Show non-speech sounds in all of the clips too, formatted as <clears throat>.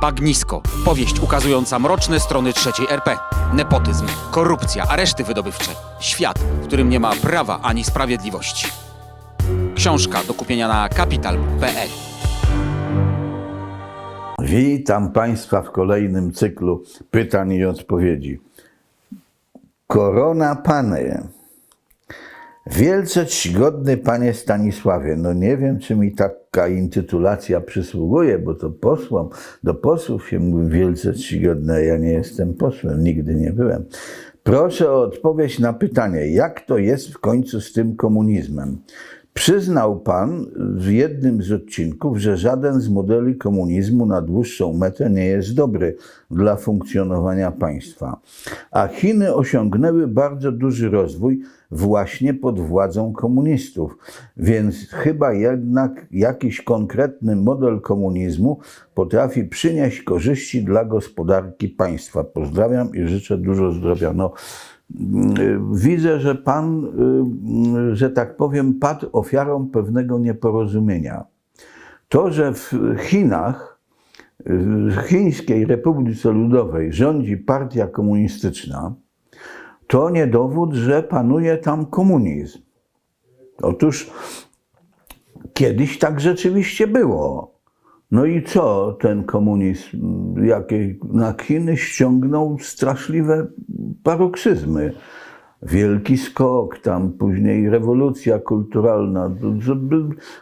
Bagnisko. Powieść ukazująca mroczne strony trzeciej RP. Nepotyzm, korupcja, areszty wydobywcze. Świat, w którym nie ma prawa ani sprawiedliwości. Książka do kupienia na kapital.pl. Witam Państwa w kolejnym cyklu pytań i odpowiedzi. Korona Panie. Wielce czcigodny Panie Stanisławie. No nie wiem, czy mi taka intytulacja przysługuje, bo to posłom, do posłów się mówi wielce czcigodny, a ja nie jestem posłem, nigdy nie byłem. Proszę o odpowiedź na pytanie, jak to jest w końcu z tym komunizmem? Przyznał Pan w jednym z odcinków, że żaden z modeli komunizmu na dłuższą metę nie jest dobry dla funkcjonowania państwa. A Chiny osiągnęły bardzo duży rozwój właśnie pod władzą komunistów. Więc chyba jednak jakiś konkretny model komunizmu potrafi przynieść korzyści dla gospodarki państwa. Pozdrawiam i życzę dużo zdrowia. No, Widzę, że pan, y, że tak powiem, padł ofiarą pewnego nieporozumienia. To, że w Chinach, w Chińskiej Republice Ludowej rządzi partia komunistyczna, to nie dowód, że panuje tam komunizm. Otóż kiedyś tak rzeczywiście było. No i co ten komunizm, jakie na Chiny ściągnął straszliwe paroksyzmy. Wielki skok, tam później rewolucja kulturalna.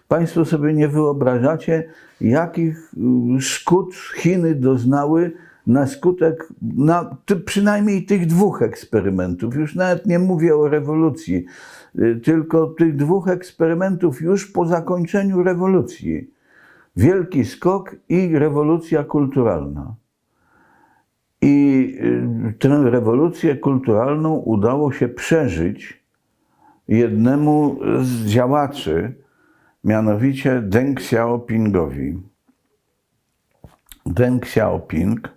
Państwo sobie nie wyobrażacie, jakich y, szkód Chiny doznały na skutek na, przynajmniej tych dwóch eksperymentów. Już nawet nie mówię o rewolucji, y, tylko tych dwóch eksperymentów już po zakończeniu rewolucji. Wielki skok i rewolucja kulturalna. I y, tę rewolucję kulturalną udało się przeżyć jednemu z działaczy, mianowicie Deng Xiaopingowi. Deng Xiaoping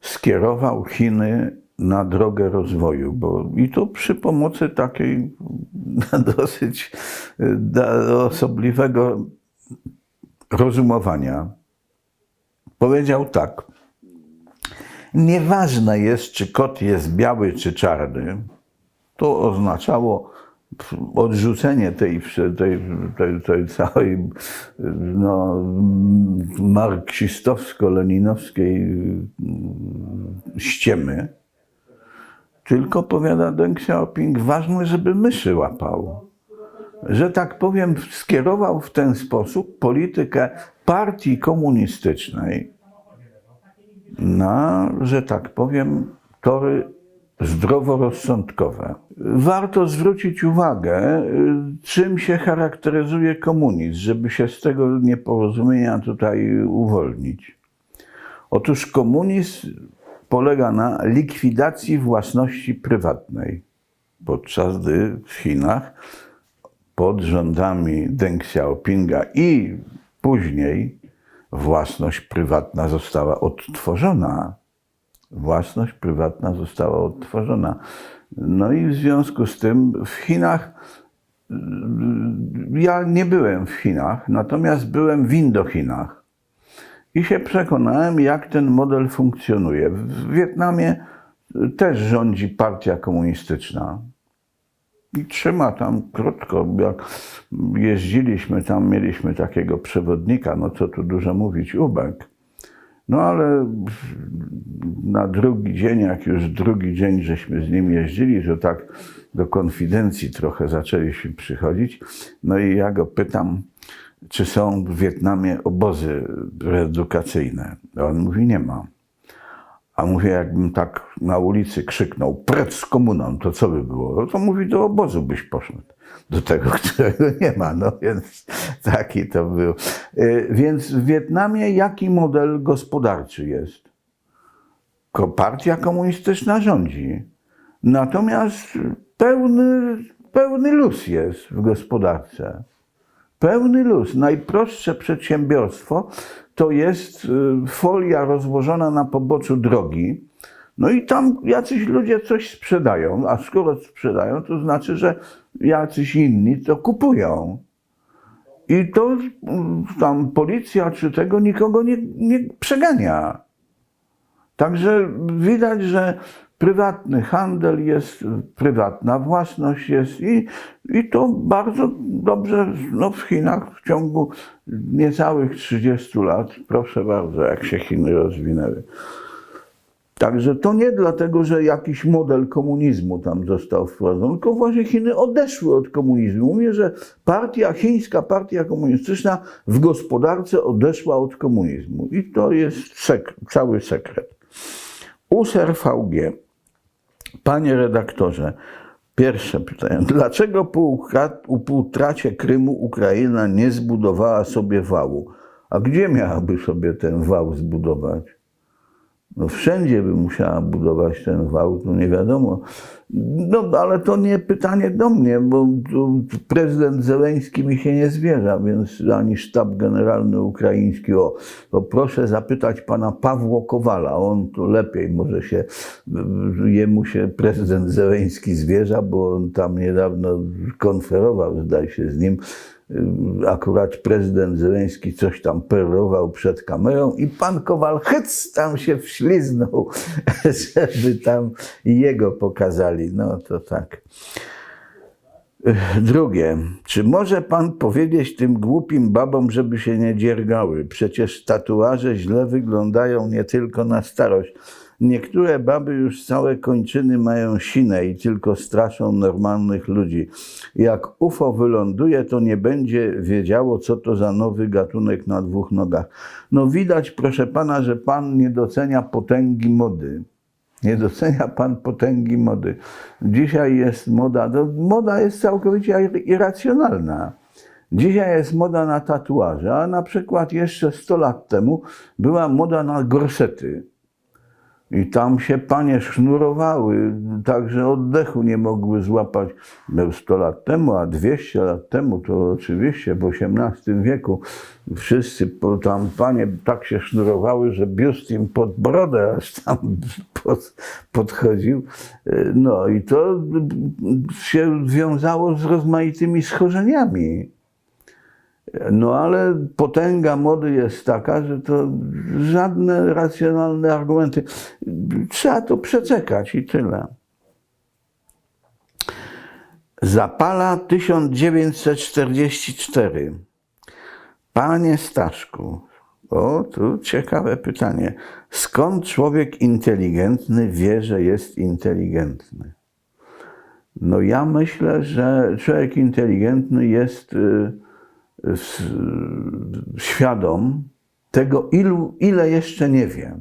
skierował Chiny na drogę rozwoju, bo i to przy pomocy takiej <laughs> dosyć y, osobliwego rozumowania. Powiedział tak. Nieważne jest, czy kot jest biały, czy czarny. To oznaczało odrzucenie tej, tej, tej, tej całej no, marksistowsko-leninowskiej ściemy. Tylko, powiada Deng Xiaoping, ważne, żeby myszy łapał że tak powiem, skierował w ten sposób politykę partii komunistycznej na, że tak powiem, tory zdroworozsądkowe. Warto zwrócić uwagę, czym się charakteryzuje komunizm, żeby się z tego nieporozumienia tutaj uwolnić. Otóż komunizm polega na likwidacji własności prywatnej, podczas gdy w Chinach pod rządami Deng Xiaopinga i później własność prywatna została odtworzona. Własność prywatna została odtworzona. No i w związku z tym w Chinach, ja nie byłem w Chinach, natomiast byłem w Indochinach i się przekonałem, jak ten model funkcjonuje. W Wietnamie też rządzi partia komunistyczna i trzyma tam krótko. Jak jeździliśmy tam, mieliśmy takiego przewodnika, no co tu dużo mówić, Ubek. No ale na drugi dzień, jak już drugi dzień żeśmy z nim jeździli, że tak do konfidencji trochę zaczęliśmy przychodzić, no i ja go pytam, czy są w Wietnamie obozy reedukacyjne. A on mówi, nie ma. A mówię, jakbym tak na ulicy krzyknął, precz z komuną, to co by było? No to mówi, do obozu byś poszedł. Do tego, <laughs> którego nie ma. No więc taki to był. Y, Więc w Wietnamie jaki model gospodarczy jest? Partia komunistyczna rządzi. Natomiast pełny, pełny luz jest w gospodarce. Pełny luz. Najprostsze przedsiębiorstwo to jest y, folia rozłożona na poboczu drogi. No i tam jacyś ludzie coś sprzedają, a skoro sprzedają, to znaczy, że jacyś inni to kupują. I to mm, tam policja czy tego nikogo nie, nie przegania. Także widać, że prywatny handel jest, prywatna własność jest i, i to bardzo dobrze no w Chinach w ciągu niecałych 30 lat, proszę bardzo, jak się Chiny rozwinęły. Także to nie dlatego, że jakiś model komunizmu tam został wprowadzony, tylko właśnie Chiny odeszły od komunizmu. Mówię, że partia, chińska partia komunistyczna w gospodarce odeszła od komunizmu. I to jest sek- cały sekret. USER VG. Panie redaktorze, pierwsze pytanie. Dlaczego po po utracie Krymu Ukraina nie zbudowała sobie wału? A gdzie miałaby sobie ten wał zbudować? No wszędzie by musiała budować ten wał, to nie wiadomo. No ale to nie pytanie do mnie, bo prezydent Zeleński mi się nie zwierza, więc ani sztab generalny ukraiński. O, to proszę zapytać pana Pawło Kowala, on tu lepiej może się, jemu się prezydent Zeleński zwierza, bo on tam niedawno konferował, zdaje się, z nim akurat prezydent Zeleński coś tam perował przed kamerą i pan Kowal hyc tam się wśliznął, <laughs> żeby tam jego pokazali. No to tak. <laughs> Drugie, czy może pan powiedzieć tym głupim babom, żeby się nie dziergały? Przecież tatuaże źle wyglądają nie tylko na starość. Niektóre baby już całe kończyny mają sinę i tylko straszą normalnych ludzi. Jak UFO wyląduje, to nie będzie wiedziało, co to za nowy gatunek na dwóch nogach. No widać, proszę pana, że pan nie docenia potęgi mody. Nie docenia pan potęgi mody. Dzisiaj jest moda, no, moda jest całkowicie irracjonalna. Dzisiaj jest moda na tatuaże, a na przykład jeszcze 100 lat temu była moda na gorsety. I tam się panie sznurowały, tak że oddechu nie mogły złapać. Był 100 lat temu, a 200 lat temu to oczywiście w XVIII wieku wszyscy tam panie tak się sznurowały, że biust im pod brodę aż tam <laughs> pod, podchodził. No i to się wiązało z rozmaitymi schorzeniami. No ale potęga mody jest taka, że to żadne racjonalne argumenty. Trzeba to przeczekać i tyle. Zapala 1944. Panie Staszku, o tu ciekawe pytanie. Skąd człowiek inteligentny wie, że jest inteligentny? No ja myślę, że człowiek inteligentny jest y, s- świadom tego, ilu, ile jeszcze nie wie.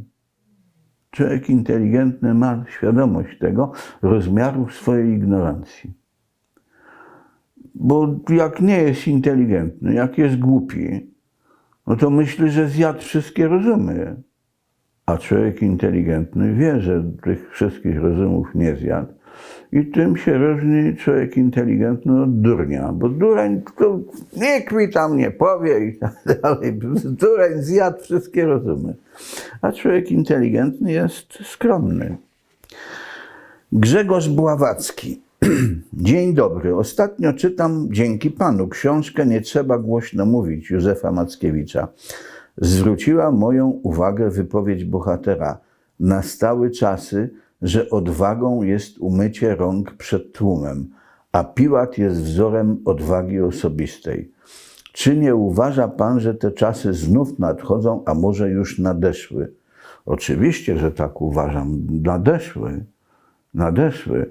Człowiek inteligentny ma świadomość tego rozmiaru swojej ignorancji. Bo jak nie jest inteligentny, jak jest głupi, no to myśli, że zjadł wszystkie rozumy. A człowiek inteligentny wie, że tych wszystkich rozumów nie zjadł. I tym się różni człowiek inteligentny od durnia, bo dureń to nikt mi tam nie powie i tak dalej. Dureń zjadł wszystkie rozumy. A człowiek inteligentny jest skromny. Grzegorz Bławacki. <clears throat> Dzień dobry. Ostatnio czytam dzięki panu książkę Nie trzeba głośno mówić Józefa Mackiewicza. Zwróciła moją uwagę wypowiedź bohatera. Nastały czasy, że odwagą jest umycie rąk przed tłumem, a Piłat jest wzorem odwagi osobistej. Czy nie uważa pan, że te czasy znów nadchodzą, a może już nadeszły? Oczywiście, że tak uważam. Nadeszły nadeszły.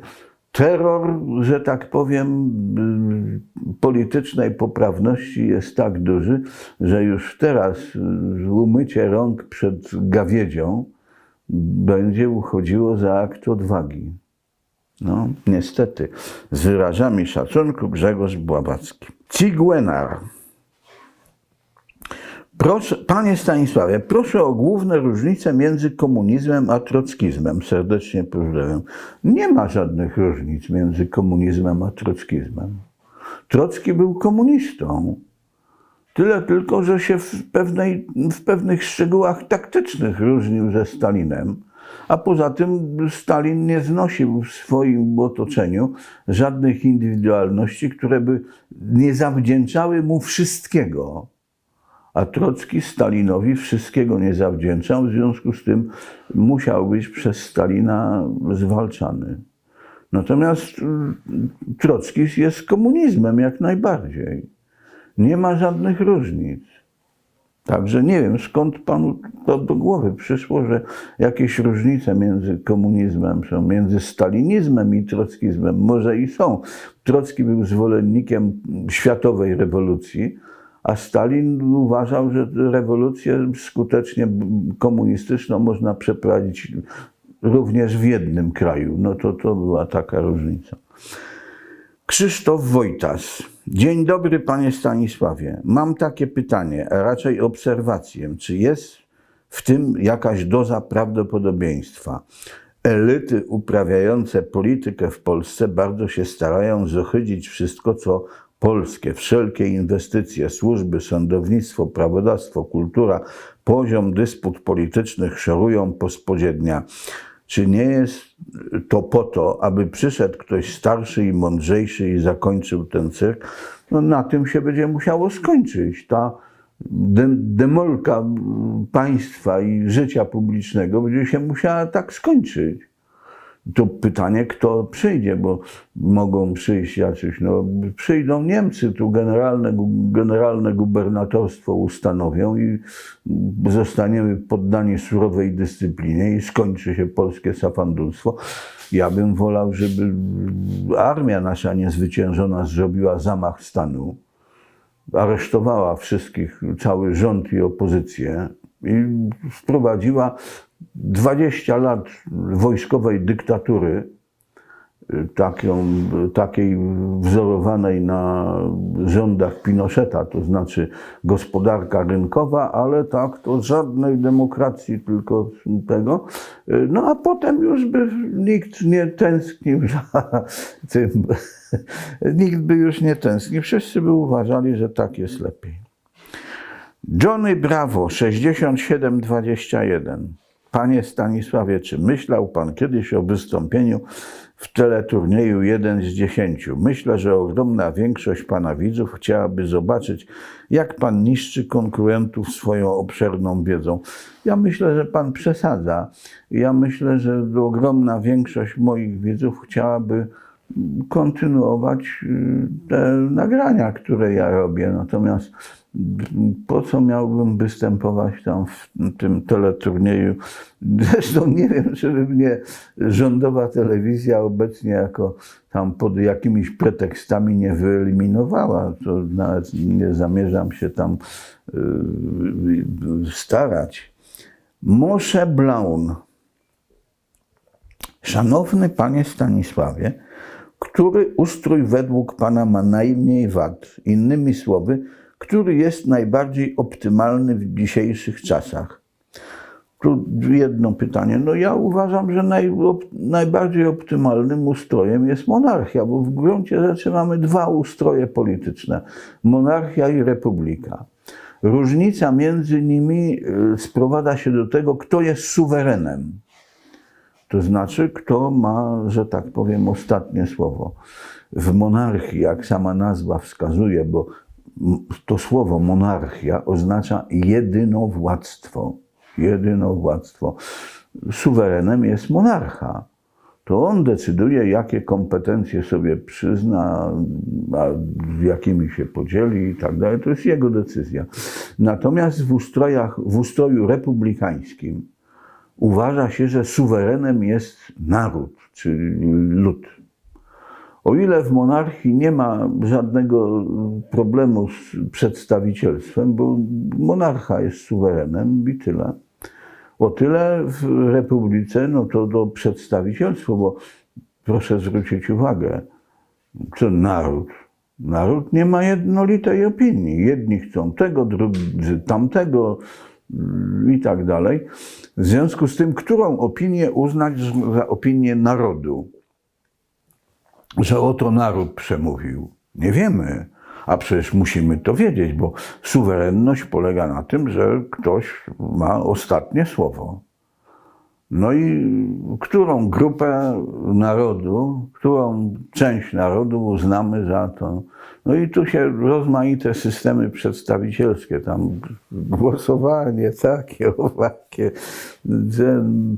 Terror, że tak powiem, politycznej poprawności jest tak duży, że już teraz umycie rąk przed gawiedzią będzie uchodziło za akt odwagi. No, niestety. Z wyrażami szacunku Grzegorz Bławacki. Ciguenar. Proszę, panie Stanisławie, proszę o główne różnice między komunizmem a trockizmem. Serdecznie pozdrawiam. Nie ma żadnych różnic między komunizmem a trockizmem. Trocki był komunistą. Tyle tylko, że się w, pewnej, w pewnych szczegółach taktycznych różnił ze Stalinem. A poza tym Stalin nie znosił w swoim otoczeniu żadnych indywidualności, które by nie zawdzięczały mu wszystkiego. a Trocki Stalinowi wszystkiego nie zawdzięczał, w związku z tym musiał być przez Stalina zwalczany. Natomiast y, Trockizm jest komunizmem jak najbardziej. Nie ma żadnych różnic. Także nie wiem, skąd panu to do głowy przyszło, że jakieś różnice między komunizmem są, między stalinizmem i trockizmem. Może i są. Trocki był zwolennikiem światowej rewolucji, a Stalin uważał, że rewolucję skutecznie komunistyczną można przeprowadzić również w jednym kraju. No to to była taka różnica. Krzysztof Wojtas. Dzień dobry, panie Stanisławie. Mam takie pytanie, a raczej obserwację. Czy jest w tym jakaś doza prawdopodobieństwa? Elity uprawiające politykę w Polsce bardzo się starają zohydzić wszystko, co polskie, wszelkie inwestycje, służby, sądownictwo, prawodawstwo, kultura, poziom dysput politycznych szorują po. Czy nie jest to po to, aby przyszedł ktoś starszy i mądrzejszy i zakończył ten cyrk? No, na tym się będzie musiało skończyć. Ta de- demolka państwa i życia publicznego będzie się musiała tak skończyć. To pytanie, kto przyjdzie, bo mogą przyjść jacyś, no przyjdą Niemcy, tu generalne, generalne gubernatorstwo ustanowią i zostaniemy poddani surowej dyscyplinie i skończy się polskie safandulstwo. Ja bym wolał, żeby armia nasza niezwyciężona zrobiła zamach stanu, aresztowała wszystkich, cały rząd i opozycję i wprowadziła 20 lat wojskowej dyktatury, taką, takiej wzorowanej na rządach Pinocheta, to znaczy gospodarka rynkowa, ale tak, to żadnej demokracji, tylko tego. No a potem już by nikt nie tęsknił za <laughs> tym. Nikt by już nie tęsknił. Wszyscy by uważali, że tak jest lepiej. Johnny Bravo 6721. Panie Stanisławie, czy myślał Pan kiedyś o wystąpieniu w teleturnieju 1 z 10? Myślę, że ogromna większość Pana widzów chciałaby zobaczyć, jak Pan niszczy konkurentów swoją obszerną wiedzą. Ja myślę, że Pan przesadza. Ja myślę, że ogromna większość moich widzów chciałaby kontynuować y, te nagrania, które ja robię. Natomiast po co miałbym występować tam w tym teleturnieju? Zresztą nie wiem, czy mnie rządowa telewizja obecnie jako tam pod jakimiś pretekstami nie wyeliminowała. To nawet nie zamierzam się tam y, starać. Moshe Blaun. Szanowny panie Stanisławie, który ustrój według pana ma najmniej wad? Innymi słowy, który jest najbardziej optymalny w dzisiejszych czasach? Tu jedno pytanie. No ja uważam, że naj, op, najbardziej optymalnym ustrojem jest monarchia, bo w gruncie rzeczy mamy dwa ustroje polityczne: monarchia i republika. Różnica między nimi y, sprowadza się do tego, kto jest suwerenem. To znaczy, kto ma, że tak powiem, ostatnie słowo. W monarchii, jak sama nazwa wskazuje, bo to słowo monarchia oznacza jedynowładztwo. Jedynowładztwo. Suwerenem jest monarcha. To on decyduje, jakie kompetencje sobie przyzna, a jakimi się podzieli i tak dalej. To jest jego decyzja. Natomiast w, ustrojach, w ustroju republikańskim uważa się, że suwerenem jest naród, czyli lud. O ile w monarchii nie ma żadnego problemu z przedstawicielstwem, bo monarcha jest suwerenem i tyle. O tyle w republice, no to to przedstawicielstwo, bo proszę zwrócić uwagę, co naród. Naród nie ma jednolitej opinii. Jedni chcą tego, drudzy tamtego i tak dalej. W związku z tym, którą opinię uznać za opinię narodu? Że oto naród przemówił. Nie wiemy. A przecież musimy to wiedzieć, bo suwerenność polega na tym, że ktoś ma ostatnie słowo. No i którą grupę narodu, którą część narodu uznamy za to. No i tu się rozmaite systemy przedstawicielskie, tam głosowanie takie, owakie,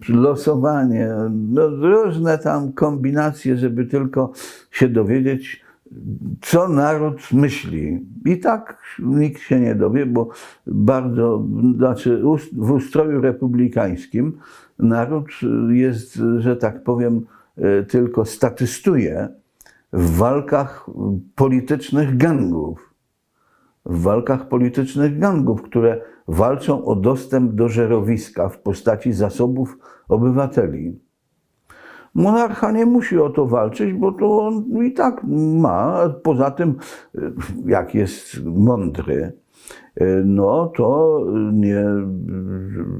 losowanie, no różne tam kombinacje, żeby tylko się dowiedzieć, co naród myśli. I tak nikt się nie dowie, bo bardzo, znaczy w ustroju republikańskim naród jest, że tak powiem, e, tylko statystuje w walkach politycznych gangów. W walkach politycznych gangów, które walczą o dostęp do żerowiska w postaci zasobów obywateli. Monarcha nie musi o to walczyć, bo to on i tak ma. Poza tym, y, jak jest mądry, y, no to nie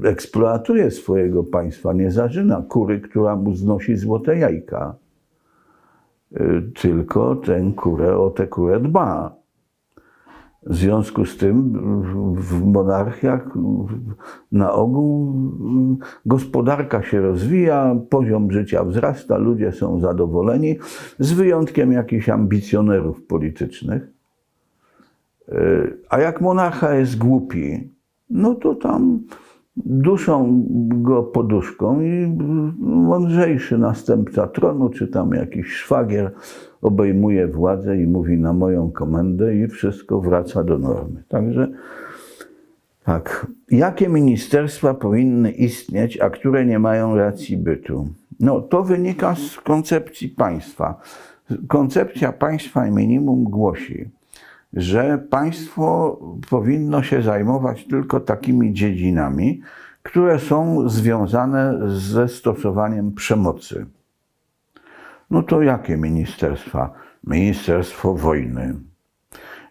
eksploatuje swojego państwa, nie zarzyna kury, która mu znosi złote jajka. Y, Tylko tę kurę, o tę kurę dba. W związku z tym w- monarchiach na ogół gospodarka się rozwija, poziom życia wzrasta, ludzie są zadowoleni, z wyjątkiem jakichś ambicjonerów politycznych. Yy, A jak monarcha jest głupi, no to tam duszą go poduszką i mądrzejszy następca tronu, czy tam jakiś szwagier obejmuje władzę i mówi na moją komendę i wszystko wraca do normy. Także tak. Jakie ministerstwa powinny istnieć, a które nie mają racji bytu? No, to wynika z koncepcji państwa. Koncepcja państwa minimum głosi, że państwo powinno się zajmować tylko takimi dziedzinami, które są związane ze stosowaniem przemocy. No to jakie ministerstwa? Ministerstwo wojny,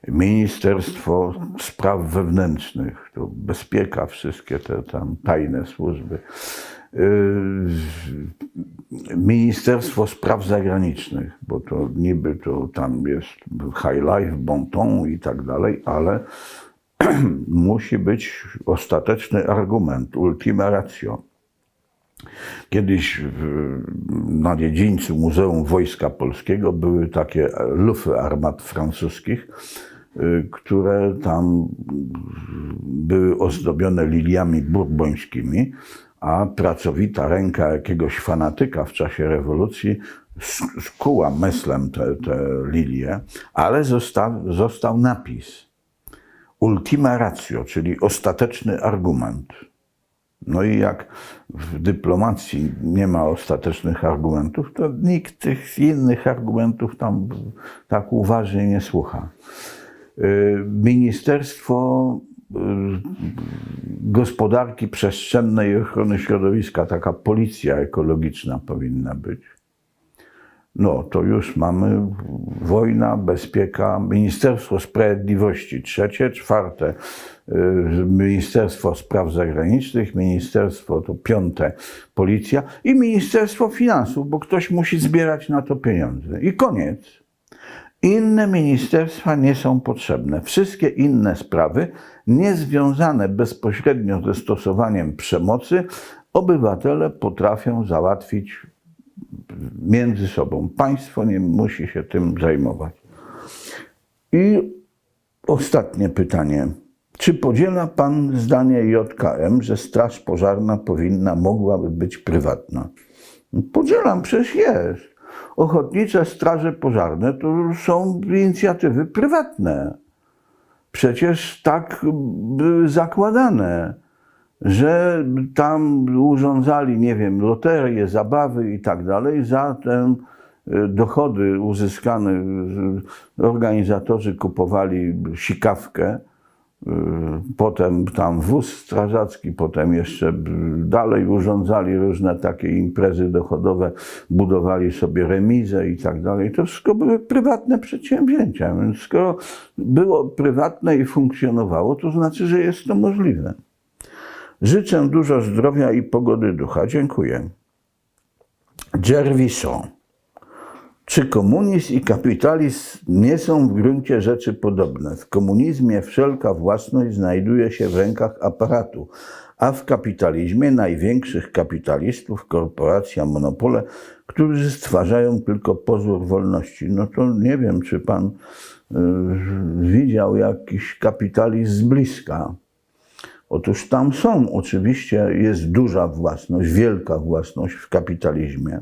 Ministerstwo Spraw Wewnętrznych, to bezpieka, wszystkie te tam tajne służby. Yy, Ministerstwo Spraw Zagranicznych, bo to niby to tam jest high life, bon ton i tak dalej, ale <clears throat> musi być ostateczny argument, ultima ratio. Kiedyś na dziedzińcu Muzeum Wojska Polskiego były takie lufy armat francuskich, y, które tam były ozdobione liliami burbońskimi, a pracowita ręka jakiegoś fanatyka w czasie rewolucji sk- skuła meslem te, te lilie, ale został, został napis ultima ratio, czyli ostateczny argument. No i jak w dyplomacji nie ma ostatecznych argumentów, to nikt tych innych argumentów tam tak uważnie nie słucha. Y, Ministerstwo y, Gospodarki Przestrzennej i Ochrony Środowiska, taka policja ekologiczna powinna być. No, to już mamy wojna, bezpieka, Ministerstwo Sprawiedliwości trzecie, czwarte y, Ministerstwo Spraw Zagranicznych, Ministerstwo to piąte Policja i Ministerstwo Finansów, bo ktoś musi zbierać na to pieniądze. I koniec. Inne ministerstwa nie są potrzebne. Wszystkie inne sprawy, niezwiązane bezpośrednio ze stosowaniem przemocy, obywatele potrafią załatwić między sobą. Państwo nie musi się tym zajmować. I ostatnie pytanie. Czy podziela Pan zdanie JKM, że Straż Pożarna powinna, mogłaby być prywatna? Podzielam, przecież jest. Ochotnicze straże pożarne to są inicjatywy prywatne. Przecież tak były zakładane, że tam urządzali, nie wiem, loterie, zabawy i tak dalej. Za te y, dochody uzyskane y, organizatorzy kupowali sikawkę, potem tam wóz strażacki, potem jeszcze y, dalej urządzali różne takie imprezy dochodowe, budowali sobie remizę i tak dalej. To wszystko były prywatne przedsięwzięcia, więc skoro było prywatne i funkcjonowało, to znaczy, że jest to możliwe. Życzę dużo zdrowia i pogody ducha. Dziękuję. Gerviso. Czy komunizm i kapitalizm nie są w gruncie rzeczy podobne? W komunizmie wszelka własność znajduje się w rękach aparatu, a w kapitalizmie największych kapitalistów, korporacja, monopole, którzy stwarzają tylko pozór wolności. No to nie wiem, czy pan y, widział jakiś kapitalizm z bliska. Otóż tam są, oczywiście jest duża własność, wielka własność w kapitalizmie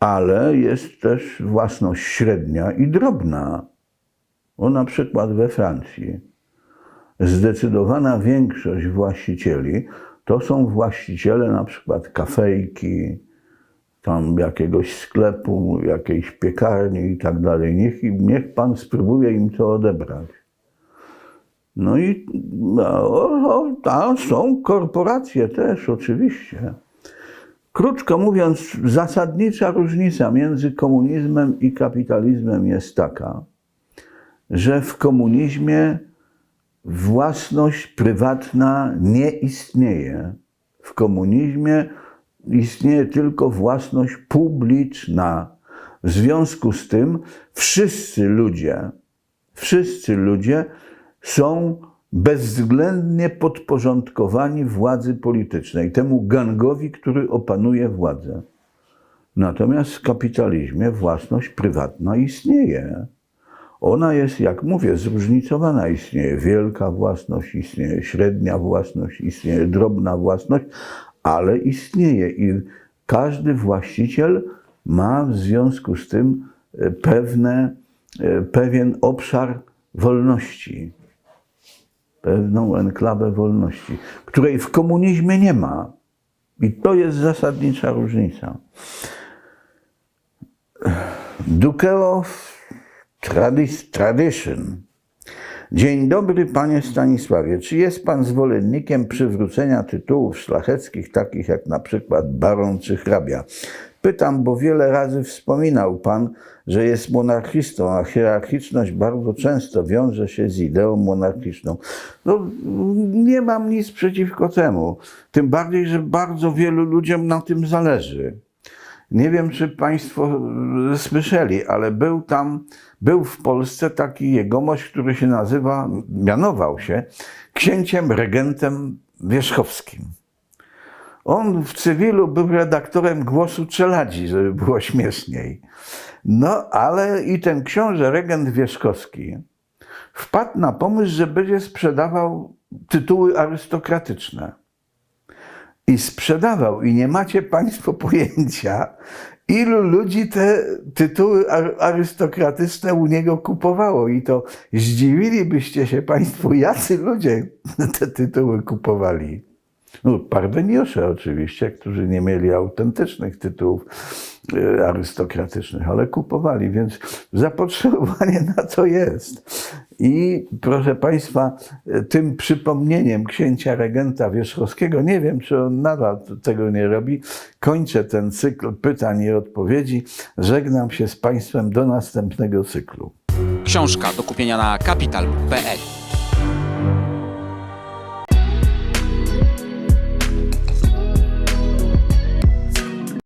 ale jest też własność średnia i drobna. O na przykład we Francji zdecydowana większość właścicieli to są właściciele na przykład kafejki, tam jakiegoś sklepu, jakiejś piekarni i tak dalej. Niech, niech pan spróbuje im to odebrać. No i o, o, a są korporacje też, oczywiście. Krótko mówiąc, zasadnicza różnica między komunizmem i kapitalizmem jest taka, że w komunizmie własność prywatna nie istnieje. W komunizmie istnieje tylko własność publiczna. W związku z tym wszyscy ludzie, wszyscy ludzie są bezwzględnie podporządkowani władzy politycznej, temu gangowi, który opanuje władzę. Natomiast w kapitalizmie własność prywatna istnieje. Ona jest, jak mówię, zróżnicowana. Istnieje wielka własność, istnieje średnia własność, istnieje drobna własność, ale istnieje i każdy właściciel ma w związku z tym e, pewne, e, pewien obszar wolności, pewną enklawę wolności, której w komunizmie nie ma. I to jest zasadnicza różnica. Dukeo Tradition. Dzień dobry, panie Stanisławie. Czy jest pan zwolennikiem przywrócenia tytułów szlacheckich, takich jak na przykład baron czy hrabia? Pytam, bo wiele razy wspominał pan, że jest monarchistą, a hierarchiczność bardzo często wiąże się z ideą monarchiczną. No, nie mam nic przeciwko temu. Tym bardziej, że bardzo wielu ludziom na tym zależy. Nie wiem, czy Państwo e, słyszeli, ale był tam, był w Polsce taki jegomość, który się nazywa, mianował się księciem regentem wierzchowskim. On w cywilu był redaktorem głosu czeladzi, żeby było śmieszniej. No, ale i ten książę regent wierzchowski wpadł na pomysł, że będzie sprzedawał tytuły arystokratyczne i sprzedawał. I nie macie Państwo pojęcia, ilu ludzi te tytuły ar- arystokratyczne u niego kupowało. I to zdziwilibyście się Państwo, jacy ludzie te tytuły kupowali. No, pardeniosze oczywiście, którzy nie mieli autentycznych tytułów e, arystokratycznych, ale kupowali, więc zapotrzebowanie na to jest. I proszę Państwa, e, tym przypomnieniem księcia regenta Wierzchowskiego, nie wiem, czy on nadal tego nie robi, kończę ten cykl pytań i odpowiedzi. Żegnam się z Państwem do następnego cyklu. Książka do kupienia na kapital.pl